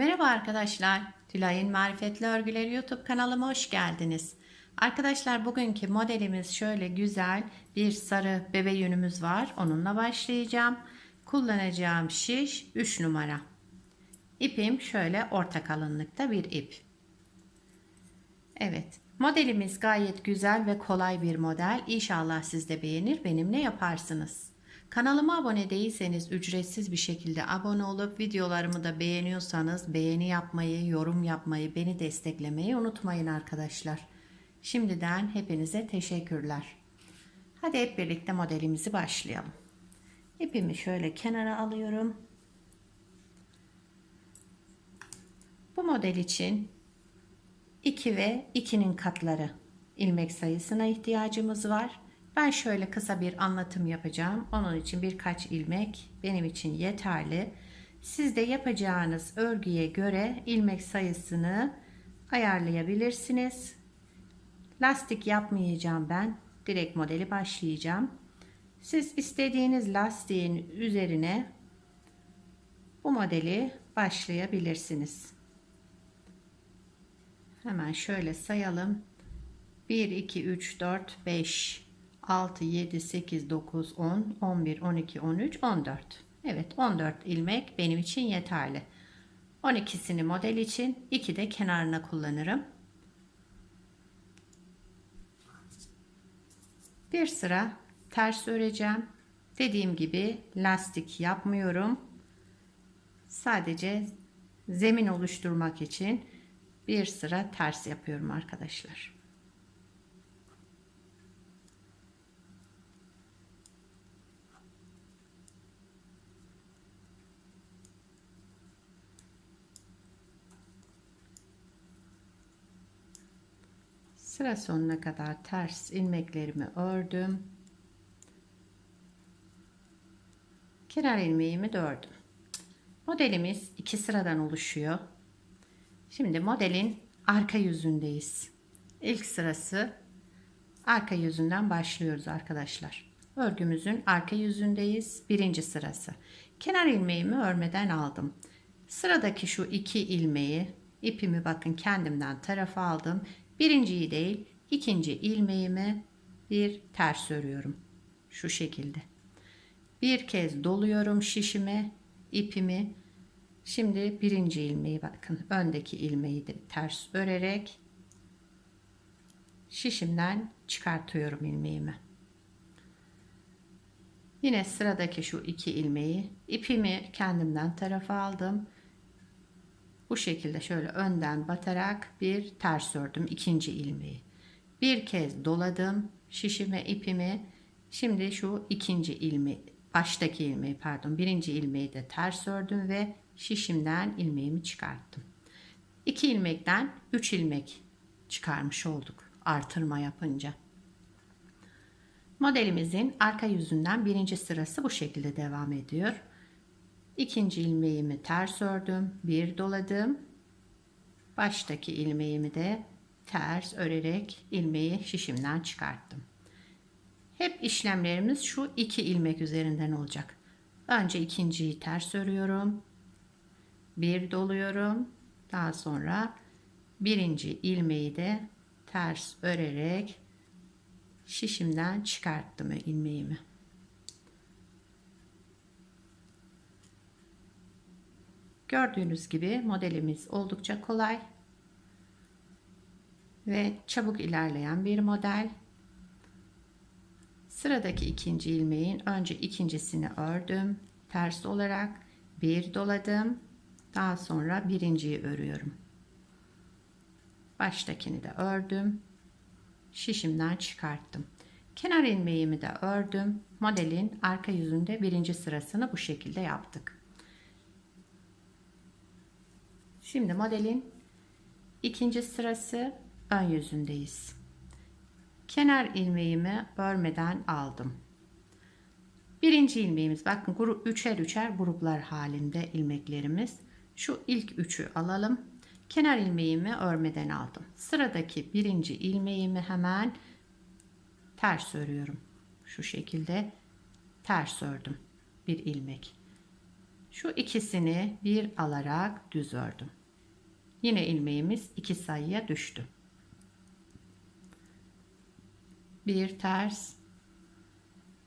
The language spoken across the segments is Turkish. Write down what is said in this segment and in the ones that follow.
Merhaba arkadaşlar. Tülay'ın Marifetli Örgüleri YouTube kanalıma hoş geldiniz. Arkadaşlar bugünkü modelimiz şöyle güzel bir sarı bebe yünümüz var. Onunla başlayacağım. Kullanacağım şiş 3 numara. İpim şöyle orta kalınlıkta bir ip. Evet. Modelimiz gayet güzel ve kolay bir model. İnşallah siz de beğenir benimle yaparsınız. Kanalıma abone değilseniz ücretsiz bir şekilde abone olup videolarımı da beğeniyorsanız beğeni yapmayı, yorum yapmayı, beni desteklemeyi unutmayın arkadaşlar. Şimdiden hepinize teşekkürler. Hadi hep birlikte modelimizi başlayalım. İpimi şöyle kenara alıyorum. Bu model için 2 ve 2'nin katları ilmek sayısına ihtiyacımız var. Ben şöyle kısa bir anlatım yapacağım. Onun için birkaç ilmek benim için yeterli. Siz de yapacağınız örgüye göre ilmek sayısını ayarlayabilirsiniz. Lastik yapmayacağım ben. Direkt modeli başlayacağım. Siz istediğiniz lastiğin üzerine bu modeli başlayabilirsiniz. Hemen şöyle sayalım. 1, 2, 3, 4, 5, 6, 7, 8, 9, 10, 11, 12, 13, 14. Evet 14 ilmek benim için yeterli. 12'sini model için 2 de kenarına kullanırım. Bir sıra ters öreceğim. Dediğim gibi lastik yapmıyorum. Sadece zemin oluşturmak için bir sıra ters yapıyorum arkadaşlar. Sıra sonuna kadar ters ilmeklerimi ördüm. Kenar ilmeğimi de ördüm. Modelimiz iki sıradan oluşuyor. Şimdi modelin arka yüzündeyiz. İlk sırası arka yüzünden başlıyoruz arkadaşlar. Örgümüzün arka yüzündeyiz. Birinci sırası. Kenar ilmeğimi örmeden aldım. Sıradaki şu iki ilmeği ipimi bakın kendimden tarafa aldım. Birinciyi değil ikinci ilmeğimi bir ters örüyorum. Şu şekilde. Bir kez doluyorum şişime ipimi Şimdi birinci ilmeği bakın öndeki ilmeği de ters örerek şişimden çıkartıyorum ilmeğimi. Yine sıradaki şu iki ilmeği ipimi kendimden tarafa aldım. Bu şekilde şöyle önden batarak bir ters ördüm ikinci ilmeği. Bir kez doladım şişime ipimi. Şimdi şu ikinci ilmeği baştaki ilmeği pardon birinci ilmeği de ters ördüm ve şişimden ilmeğimi çıkarttım. 2 ilmekten 3 ilmek çıkarmış olduk artırma yapınca. Modelimizin arka yüzünden birinci sırası bu şekilde devam ediyor. İkinci ilmeğimi ters ördüm, bir doladım. Baştaki ilmeğimi de ters örerek ilmeği şişimden çıkarttım. Hep işlemlerimiz şu iki ilmek üzerinden olacak. Önce ikinciyi ters örüyorum bir doluyorum. Daha sonra birinci ilmeği de ters örerek şişimden çıkarttım ilmeğimi. Gördüğünüz gibi modelimiz oldukça kolay ve çabuk ilerleyen bir model. Sıradaki ikinci ilmeğin önce ikincisini ördüm. Ters olarak bir doladım. Daha sonra birinciyi örüyorum. Baştakini de ördüm. Şişimden çıkarttım. Kenar ilmeğimi de ördüm. Modelin arka yüzünde birinci sırasını bu şekilde yaptık. Şimdi modelin ikinci sırası ön yüzündeyiz. Kenar ilmeğimi örmeden aldım. Birinci ilmeğimiz bakın üçer üçer gruplar halinde ilmeklerimiz. Şu ilk üçü alalım. Kenar ilmeğimi örmeden aldım. Sıradaki birinci ilmeğimi hemen ters örüyorum. Şu şekilde ters ördüm. Bir ilmek. Şu ikisini bir alarak düz ördüm. Yine ilmeğimiz iki sayıya düştü. Bir ters.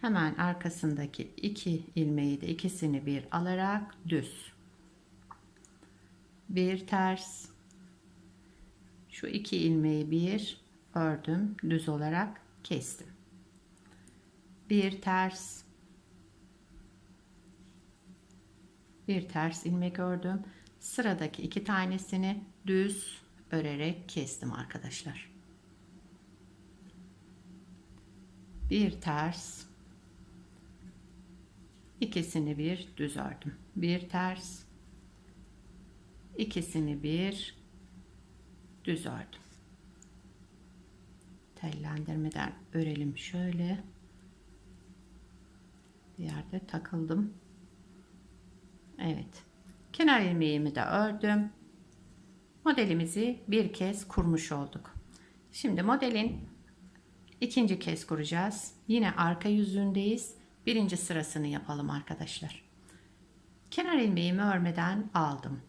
Hemen arkasındaki iki ilmeği de ikisini bir alarak düz. Bir ters. Şu iki ilmeği bir ördüm düz olarak kestim. Bir ters. Bir ters ilmek ördüm. Sıradaki iki tanesini düz örerek kestim arkadaşlar. Bir ters. ikisini bir düz ördüm. Bir ters. ikisini bir düz ördüm. Tellendirmeden örelim şöyle. Bir yerde takıldım. Evet. Kenar ilmeğimi de ördüm. Modelimizi bir kez kurmuş olduk. Şimdi modelin ikinci kez kuracağız. Yine arka yüzündeyiz. Birinci sırasını yapalım arkadaşlar. Kenar ilmeğimi örmeden aldım.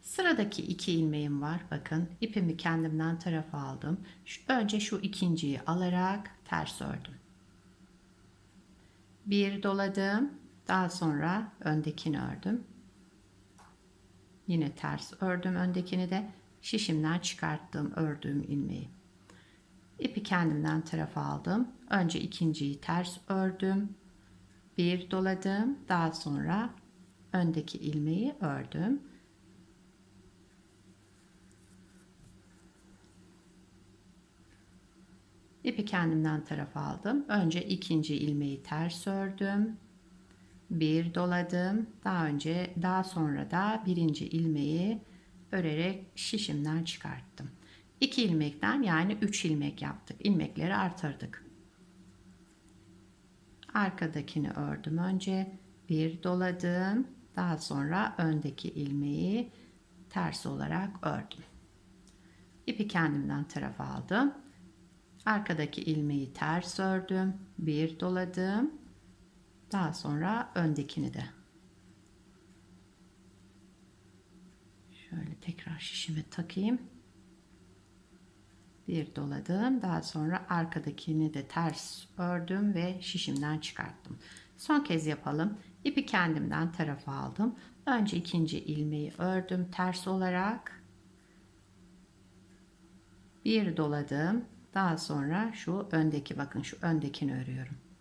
Sıradaki iki ilmeğim var. Bakın ipimi kendimden tarafa aldım. Önce şu ikinciyi alarak ters ördüm. Bir doladım. Daha sonra öndekini ördüm. Yine ters ördüm öndekini de şişimden çıkarttığım ördüğüm ilmeği. İpi kendimden tarafa aldım. Önce ikinciyi ters ördüm. Bir doladım. Daha sonra öndeki ilmeği ördüm. İpi kendimden tarafa aldım. Önce ikinci ilmeği ters ördüm. Bir doladım. Daha önce daha sonra da birinci ilmeği örerek şişimden çıkarttım. İki ilmekten yani üç ilmek yaptık. İlmekleri artırdık. Arkadakini ördüm önce. Bir doladım. Daha sonra öndeki ilmeği ters olarak ördüm. İpi kendimden tarafa aldım. Arkadaki ilmeği ters ördüm. Bir doladım. Daha sonra öndekini de. Şöyle tekrar şişime takayım. Bir doladım. Daha sonra arkadakini de ters ördüm ve şişimden çıkarttım. Son kez yapalım. İpi kendimden tarafa aldım. Önce ikinci ilmeği ördüm ters olarak. Bir doladım. Daha sonra şu öndeki bakın şu öndekini örüyorum.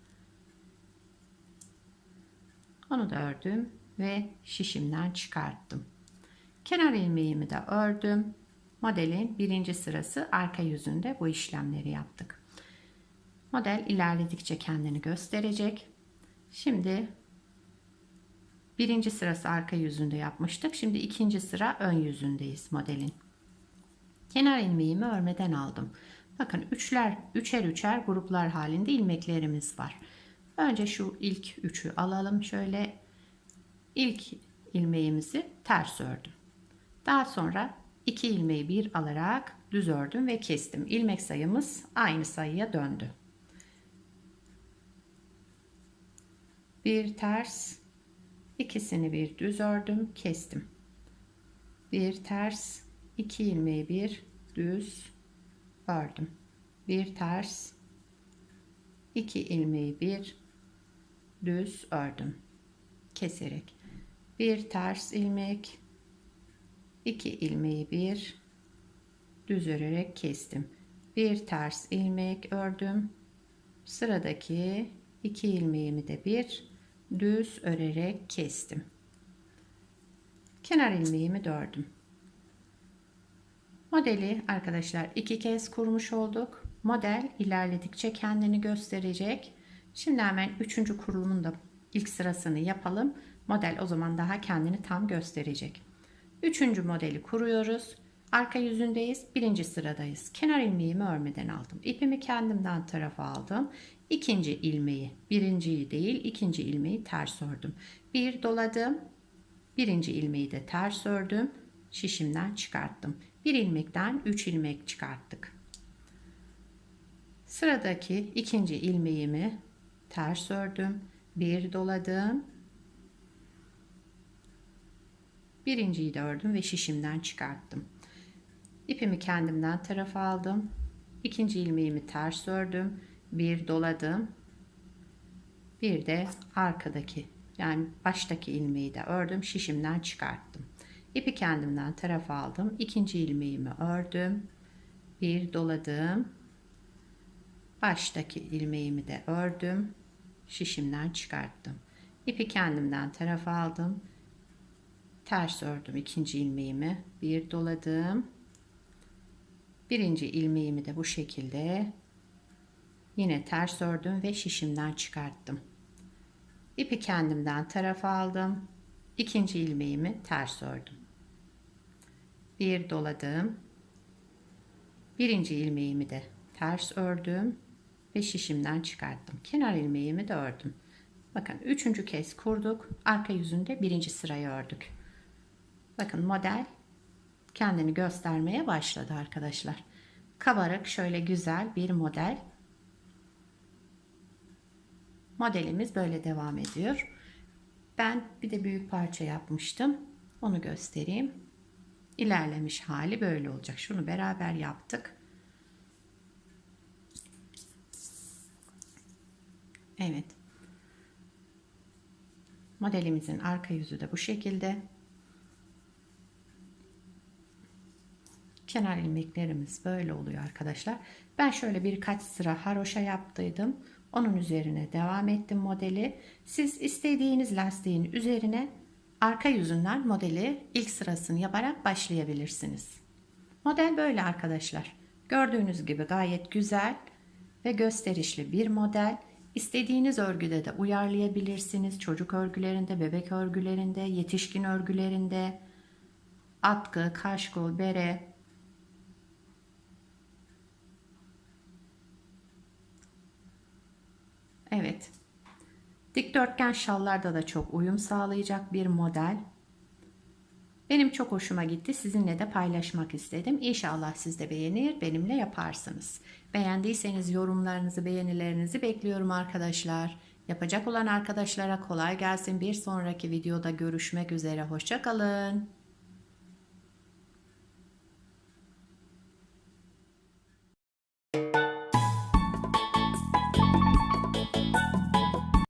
Onu da ördüm ve şişimden çıkarttım. Kenar ilmeğimi de ördüm. Modelin birinci sırası arka yüzünde bu işlemleri yaptık. Model ilerledikçe kendini gösterecek. Şimdi birinci sırası arka yüzünde yapmıştık. Şimdi ikinci sıra ön yüzündeyiz modelin. Kenar ilmeğimi örmeden aldım. Bakın üçler, üçer üçer gruplar halinde ilmeklerimiz var. Önce şu ilk üçü alalım. Şöyle ilk ilmeğimizi ters ördüm. Daha sonra iki ilmeği bir alarak düz ördüm ve kestim. İlmek sayımız aynı sayıya döndü. Bir ters, ikisini bir düz ördüm, kestim. Bir ters, iki ilmeği bir düz ördüm. Bir ters, iki ilmeği bir düz ördüm. Keserek. Bir ters ilmek, iki ilmeği bir düz örerek kestim. Bir ters ilmek ördüm. Sıradaki iki ilmeğimi de bir düz örerek kestim. Kenar ilmeğimi de ördüm. Modeli arkadaşlar iki kez kurmuş olduk. Model ilerledikçe kendini gösterecek. Şimdi hemen üçüncü kurulumun da ilk sırasını yapalım. Model o zaman daha kendini tam gösterecek. Üçüncü modeli kuruyoruz. Arka yüzündeyiz. Birinci sıradayız. Kenar ilmeğimi örmeden aldım. İpimi kendimden tarafa aldım. İkinci ilmeği, birinciyi değil ikinci ilmeği ters ördüm. Bir doladım. Birinci ilmeği de ters ördüm. Şişimden çıkarttım. Bir ilmekten 3 ilmek çıkarttık. Sıradaki ikinci ilmeğimi ters ördüm. Bir doladım. Birinciyi de ördüm ve şişimden çıkarttım. İpimi kendimden tarafa aldım. İkinci ilmeğimi ters ördüm. Bir doladım. Bir de arkadaki yani baştaki ilmeği de ördüm. Şişimden çıkarttım. İpi kendimden tarafa aldım. İkinci ilmeğimi ördüm. Bir doladım. Baştaki ilmeğimi de ördüm. Şişimden çıkarttım. İpi kendimden tarafa aldım. Ters ördüm ikinci ilmeğimi. Bir doladım. Birinci ilmeğimi de bu şekilde yine ters ördüm ve şişimden çıkarttım. İpi kendimden tarafa aldım. İkinci ilmeğimi ters ördüm. Bir doladım. Birinci ilmeğimi de ters ördüm ve şişimden çıkarttım. Kenar ilmeğimi de ördüm. Bakın üçüncü kez kurduk. Arka yüzünde birinci sırayı ördük. Bakın model kendini göstermeye başladı arkadaşlar. Kabarık şöyle güzel bir model. Modelimiz böyle devam ediyor. Ben bir de büyük parça yapmıştım. Onu göstereyim. İlerlemiş hali böyle olacak. Şunu beraber yaptık. Evet. Modelimizin arka yüzü de bu şekilde. Kenar ilmeklerimiz böyle oluyor arkadaşlar. Ben şöyle birkaç sıra haroşa yaptıydım. Onun üzerine devam ettim modeli. Siz istediğiniz lastiğin üzerine arka yüzünden modeli ilk sırasını yaparak başlayabilirsiniz. Model böyle arkadaşlar. Gördüğünüz gibi gayet güzel ve gösterişli bir model. İstediğiniz örgüde de uyarlayabilirsiniz. Çocuk örgülerinde, bebek örgülerinde, yetişkin örgülerinde, atkı, kaşkol, bere, Evet. Dikdörtgen şallarda da çok uyum sağlayacak bir model. Benim çok hoşuma gitti. Sizinle de paylaşmak istedim. İnşallah siz de beğenir, benimle yaparsınız. Beğendiyseniz yorumlarınızı, beğenilerinizi bekliyorum arkadaşlar. Yapacak olan arkadaşlara kolay gelsin. Bir sonraki videoda görüşmek üzere. Hoşçakalın.